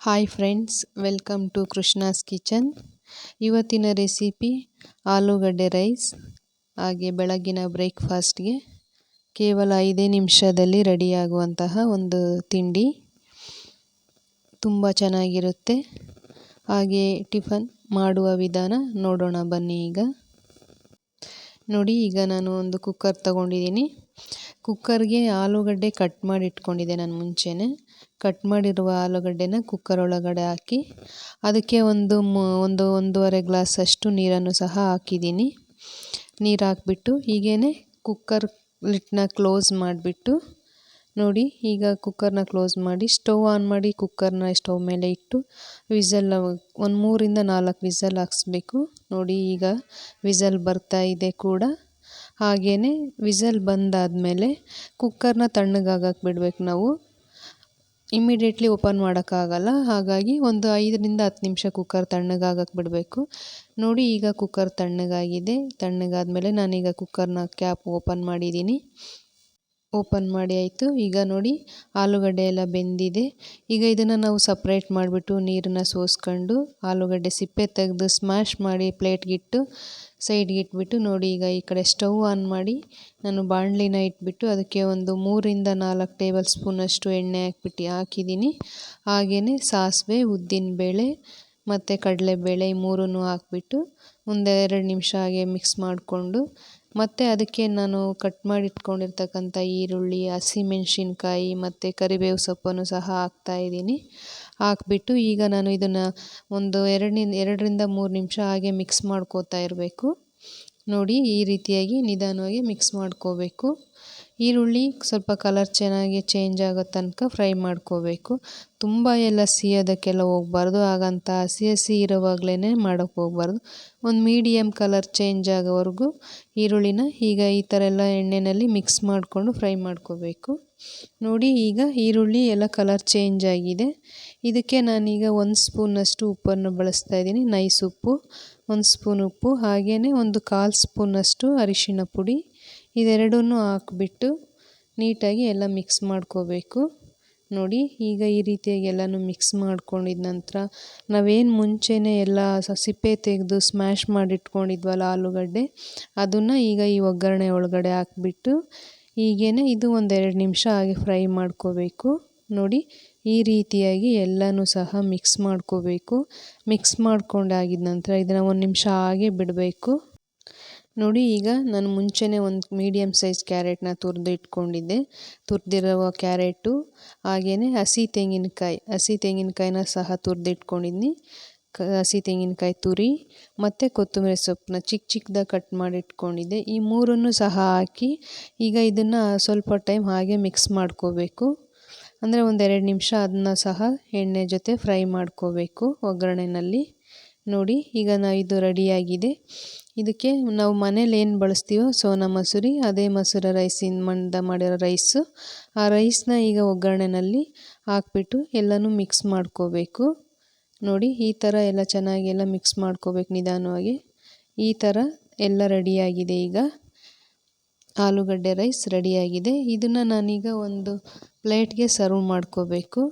Hi friends welcome to Krishna's kitchen ಇವತ್ತಿನ recipe ಆಲೂಗಡ್ಡೆ rice ಹಾಗೆ ಬೆಳಗಿನ ಬ್ರೇಕ್ಫಾಸ್ಟ್ಗೆ ಕೇವಲ ಐದೇ ನಿಮಿಷದಲ್ಲಿ ರೆಡಿಯಾಗುವಂತಹ ಒಂದು ತಿಂಡಿ. ತುಂಬ ಚೆನ್ನಾಗಿರುತ್ತೆ. ಹಾಗೆ ಟಿಫನ್ ಮಾಡುವ ವಿಧಾನ ನೋಡೋಣ, ಬನ್ನಿ ಈಗ. ನೋಡಿ, ಈಗ ನಾನು ಒಂದು ಕುಕ್ಕರ್ ತಗೊಂಡಿದ್ದೀನಿ. ಕುಕ್ಕರ್ಗೆ ಆಲೂಗಡ್ಡೆ ಕಟ್ ಮಾಡಿ ಇಟ್ಕೊಂಡಿದ್ದೆ ನಾನು ಮುಂಚೆನೇ. ಕಟ್ ಮಾಡಿರುವ ಆಲೂಗಡ್ಡೆನ ಕುಕ್ಕರ್ ಒಳಗಡೆ ಹಾಕಿ, ಅದಕ್ಕೆ ಒಂದು ಒಂದು ಒಂದೂವರೆ ಗ್ಲಾಸ್ ಅಷ್ಟು ನೀರನ್ನು ಸಹ ಹಾಕಿದ್ದೀನಿ. ನೀರು ಹಾಕ್ಬಿಟ್ಟು ಹೀಗೇ ಕುಕ್ಕರ್ ಲಿಟ್ನ ಕ್ಲೋಸ್ ಮಾಡಿಬಿಟ್ಟು, ನೋಡಿ ಈಗ ಕುಕ್ಕರ್ನ ಕ್ಲೋಸ್ ಮಾಡಿ, ಸ್ಟವ್ ಆನ್ ಮಾಡಿ ಕುಕ್ಕರ್ನ ಸ್ಟವ್ ಮೇಲೆ ಇಟ್ಟು ವಿಸಲ್ ಒಂದು ಮೂರಿಂದ ನಾಲ್ಕು ವಿಸಲ್ ಹಾಕ್ಸ್ಬೇಕು. ನೋಡಿ ಈಗ ವಿಸಲ್ ಬರ್ತಾ ಇದೆ ಕೂಡ. ಹಾಗೆಯೇ ವಿಸಲ್ ಬಂದಾದಮೇಲೆ ಕುಕ್ಕರ್ನ ತಣ್ಣಗಾಗಕ್ಕೆ ಬಿಡಬೇಕು ನಾವು. ಇಮ್ಮಿಡಿಯೇಟ್ಲಿ ಓಪನ್ ಮಾಡೋಕ್ಕಾಗಲ್ಲ. ಹಾಗಾಗಿ ಒಂದು ಐದರಿಂದ ಹತ್ತು ನಿಮಿಷ ಕುಕ್ಕರ್ ತಣ್ಣಗಾಗಕ್ಕೆ ಬಿಡಬೇಕು. ನೋಡಿ, ಈಗ ಕುಕ್ಕರ್ ತಣ್ಣಗಾಗಿದೆ. ತಣ್ಣಗಾದಮೇಲೆ ನಾನೀಗ ಕುಕ್ಕರ್ನ ಕ್ಯಾಪ್ ಓಪನ್ ಮಾಡಿದ್ದೀನಿ. ಓಪನ್ ಮಾಡಿ ಆಯಿತು. ಈಗ ನೋಡಿ, ಆಲೂಗಡ್ಡೆ ಎಲ್ಲ ಬೆಂದಿದೆ. ಈಗ ಇದನ್ನು ನಾವು ಸಪ್ರೇಟ್ ಮಾಡಿಬಿಟ್ಟು ನೀರನ್ನು ಸೋಸ್ಕೊಂಡು ಆಲೂಗಡ್ಡೆ ಸಿಪ್ಪೆ ತೆಗೆದು ಸ್ಮ್ಯಾಶ್ ಮಾಡಿ ಪ್ಲೇಟ್ಗಿಟ್ಟು ಸೈಡ್ಗೆ ಇಟ್ಬಿಟ್ಟು ನೋಡಿ, ಈಗ ಈ ಕಡೆ ಸ್ಟವ್ ಆನ್ ಮಾಡಿ ನಾನು ಬಾಣಲಿನ ಇಟ್ಬಿಟ್ಟು ಅದಕ್ಕೆ ಒಂದು ಮೂರಿಂದ ನಾಲ್ಕು ಟೇಬಲ್ ಸ್ಪೂನಷ್ಟು ಎಣ್ಣೆ ಹಾಕ್ಬಿಟ್ಟು ಹಾಕಿದ್ದೀನಿ. ಹಾಗೆಯೇ ಸಾಸಿವೆ ಉದ್ದಿನಬೇಳೆ ಮತ್ತು ಕಡಲೆಬೇಳೆ ಈ ಹಾಕಿಬಿಟ್ಟು ಹಾಕ್ಬಿಟ್ಟು ಒಂದು ಎರಡು ನಿಮಿಷ ಹಾಗೆ ಮಿಕ್ಸ್ ಮಾಡಿಕೊಂಡು ಮತ್ತು ಅದಕ್ಕೆ ನಾನು ಕಟ್ ಮಾಡಿ ಇಟ್ಕೊಂಡಿರ್ತಕ್ಕಂಥ ಈರುಳ್ಳಿ ಹಸಿಮೆಣ್ಸಿನ್ಕಾಯಿ ಮತ್ತು ಕರಿಬೇವು ಸೊಪ್ಪನ್ನು ಸಹ ಹಾಕ್ತಾಯಿದ್ದೀನಿ ಹಾಕ್ಬಿಟ್ಟು ಈಗ ನಾನು ಇದನ್ನು ಒಂದು ಎರಡನಿಂದ ಎರಡರಿಂದ ಮೂರು ನಿಮಿಷ ಹಾಗೆ ಮಿಕ್ಸ್ ಮಾಡ್ಕೋತಾ ಇರಬೇಕು. ನೋಡಿ ಈ ರೀತಿಯಾಗಿ ನಿಧಾನವಾಗಿ ಮಿಕ್ಸ್ ಮಾಡ್ಕೋಬೇಕು. ಈರುಳ್ಳಿ ಸ್ವಲ್ಪ ಕಲರ್ ಚೆನ್ನಾಗಿ ಚೇಂಜ್ ಆಗೋ ತನಕ ಫ್ರೈ ಮಾಡ್ಕೋಬೇಕು. ತುಂಬ ಎಲ್ಲ ಸಿಯೋದಕ್ಕೆಲ್ಲ ಹೋಗ್ಬಾರ್ದು, ಹಾಗಂತ ಹಸಿ ಹಸಿ ಇರೋವಾಗಲೇ ಮಾಡೋಕ್ಕೆ ಹೋಗ್ಬಾರ್ದು. ಒಂದು ಮೀಡಿಯಮ್ ಕಲರ್ ಚೇಂಜ್ ಆಗೋವರೆಗೂ ಈರುಳ್ಳಿನ ಈಗ ಈ ಥರ ಎಲ್ಲ ಎಣ್ಣೆಯಲ್ಲಿ ಮಿಕ್ಸ್ ಮಾಡಿಕೊಂಡು ಫ್ರೈ ಮಾಡ್ಕೋಬೇಕು. ನೋಡಿ ಈಗ ಈರುಳ್ಳಿ ಎಲ್ಲ ಕಲರ್ ಚೇಂಜ್ ಆಗಿದೆ. ಇದಕ್ಕೆ ನಾನೀಗ ಒಂದು ಸ್ಪೂನಷ್ಟು ಉಪ್ಪನ್ನು ಬಳಸ್ತಾ ಇದ್ದೀನಿ. ನೈಸ್ ಉಪ್ಪು, ಒಂದು ಸ್ಪೂನ್ ಉಪ್ಪು ಹಾಗೆಯೇ ಒಂದು ಕಾಲು ಸ್ಪೂನಷ್ಟು ಅರಿಶಿನ ಪುಡಿ, ಇದೆರಡನ್ನೂ ಹಾಕ್ಬಿಟ್ಟು ನೀಟಾಗಿ ಎಲ್ಲ ಮಿಕ್ಸ್ ಮಾಡ್ಕೋಬೇಕು. ನೋಡಿ, ಈಗ ಈ ರೀತಿಯಾಗಿ ಎಲ್ಲನೂ ಮಿಕ್ಸ್ ಮಾಡ್ಕೊಂಡಿದ ನಂತರ ನಾವೇನು ಮುಂಚೆನೇ ಎಲ್ಲ ಸಿಪ್ಪೆ ತೆಗೆದು ಸ್ಮ್ಯಾಶ್ ಮಾಡಿಟ್ಕೊಂಡಿದ್ವಲ್ಲ ಆಲೂಗಡ್ಡೆ, ಅದನ್ನು ಈಗ ಈ ಒಗ್ಗರಣೆ ಒಳಗಡೆ ಹಾಕ್ಬಿಟ್ಟು ಈಗೇನೆ ಇದು ಒಂದೆರಡು ನಿಮಿಷ ಹಾಗೆ ಫ್ರೈ ಮಾಡ್ಕೋಬೇಕು. ನೋಡಿ ಈ ರೀತಿಯಾಗಿ ಎಲ್ಲನೂ ಸಹ ಮಿಕ್ಸ್ ಮಾಡ್ಕೋಬೇಕು. ಮಿಕ್ಸ್ ಮಾಡ್ಕೊಂಡಾಗಿದ ನಂತರ ಇದನ್ನು ಒಂದು ನಿಮಿಷ ಹಾಗೆ ಬಿಡಬೇಕು. ನೋಡಿ ಈಗ ನಾನು ಮುಂಚೆನೇ ಒಂದು ಮೀಡಿಯಮ್ ಸೈಜ್ ಕ್ಯಾರೆಟ್ನ ತುರಿದು ಇಟ್ಕೊಂಡಿದ್ದೆ. ತುರಿದಿರುವ ಕ್ಯಾರೆಟು ಹಾಗೆಯೇ ಹಸಿ ತೆಂಗಿನಕಾಯಿ, ಹಸಿ ತೆಂಗಿನಕಾಯಿನ ಸಹ ತುರಿದು ಇಟ್ಕೊಂಡಿದ್ದೀನಿ ಹಸಿ ತೆಂಗಿನಕಾಯಿ ತುರಿ, ಮತ್ತು ಕೊತ್ತಂಬರಿ ಸೊಪ್ಪನ್ನ ಚಿಕ್ಕ ಚಿಕ್ಕದಾಗಿ ಕಟ್ ಮಾಡಿ ಇಟ್ಕೊಂಡಿದ್ದೆ ಈ ಮೂರನ್ನು ಸಹ ಹಾಕಿ ಈಗ ಇದನ್ನು ಸ್ವಲ್ಪ ಟೈಮ್ ಹಾಗೆ ಮಿಕ್ಸ್ ಮಾಡ್ಕೋಬೇಕು. ಅಂದರೆ ಒಂದೆರಡು ನಿಮಿಷ ಅದನ್ನ ಸಹ ಎಣ್ಣೆ ಜೊತೆ ಫ್ರೈ ಮಾಡ್ಕೋಬೇಕು ಒಗ್ಗರಣೆನಲ್ಲಿ. ನೋಡಿ, ಈಗ ನಾ ಇದು ರೆಡಿಯಾಗಿದೆ. ಇದಕ್ಕೆ ನಾವು ಮನೇಲಿ ಏನು ಬಳಸ್ತೀವೋ ಸೋನಾ ಮಸೂರಿ, ಅದೇ ಮಸೂರ ರೈಸಿನ ಮಂದ ಮಾಡಿರೋ ರೈಸು. ಆ ರೈಸ್ನ ಈಗ ಒಗ್ಗರಣೆನಲ್ಲಿ ಹಾಕ್ಬಿಟ್ಟು ಎಲ್ಲನೂ ಮಿಕ್ಸ್ ಮಾಡ್ಕೋಬೇಕು. ನೋಡಿ, ಈ ಥರ ಎಲ್ಲ ಚೆನ್ನಾಗಿ ಎಲ್ಲ ಮಿಕ್ಸ್ ಮಾಡ್ಕೋಬೇಕು ನಿಧಾನವಾಗಿ. ಈ ಥರ ಎಲ್ಲ ರೆಡಿಯಾಗಿದೆ ಈಗ. ಆಲೂಗಡ್ಡೆ ರೈಸ್ ರೆಡಿಯಾಗಿದೆ. ಇದನ್ನು ನಾನೀಗ ಒಂದು ಪ್ಲೇಟ್ಗೆ ಸರ್ವ್ ಮಾಡ್ಕೋಬೇಕು.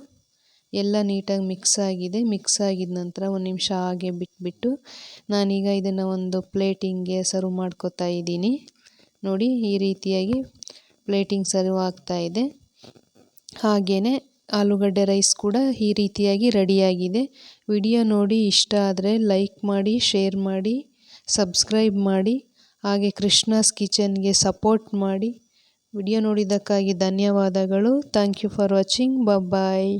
ಎಲ್ಲ ನೀಟಾಗಿ ಮಿಕ್ಸ್ ಆಗಿದೆ. ಮಿಕ್ಸ್ ಆಗಿದ ನಂತರ ಒಂದು ನಿಮಿಷ ಹಾಗೆ ಬಿಟ್ಬಿಟ್ಟು ನಾನೀಗ ಇದನ್ನು ಒಂದು ಪ್ಲೇಟಿಂಗ್ಗೆ ಸರ್ವ್ ಮಾಡ್ಕೋತಾ ಇದ್ದೀನಿ. ನೋಡಿ, ಈ ರೀತಿಯಾಗಿ ಪ್ಲೇಟಿಂಗ್ ಸರ್ವ್ ಆಗ್ತಾ ಇದೆ. ಹಾಗೆಯೇ ಆಲೂಗಡ್ಡೆ ರೈಸ್ ಕೂಡ ಈ ರೀತಿಯಾಗಿ ರೆಡಿಯಾಗಿದೆ. ವಿಡಿಯೋ ನೋಡಿ, ಇಷ್ಟ ಆದರೆ ಲೈಕ್ ಮಾಡಿ, ಶೇರ್ ಮಾಡಿ, ಸಬ್ಸ್ಕ್ರೈಬ್ ಮಾಡಿ, ಹಾಗೆ ಕೃಷ್ಣಾಸ್ ಕಿಚನ್ಗೆ ಸಪೋರ್ಟ್ ಮಾಡಿ. ವಿಡಿಯೋ ನೋಡಿದ್ದಕ್ಕಾಗಿ ಧನ್ಯವಾದಗಳು. Thank you for watching bye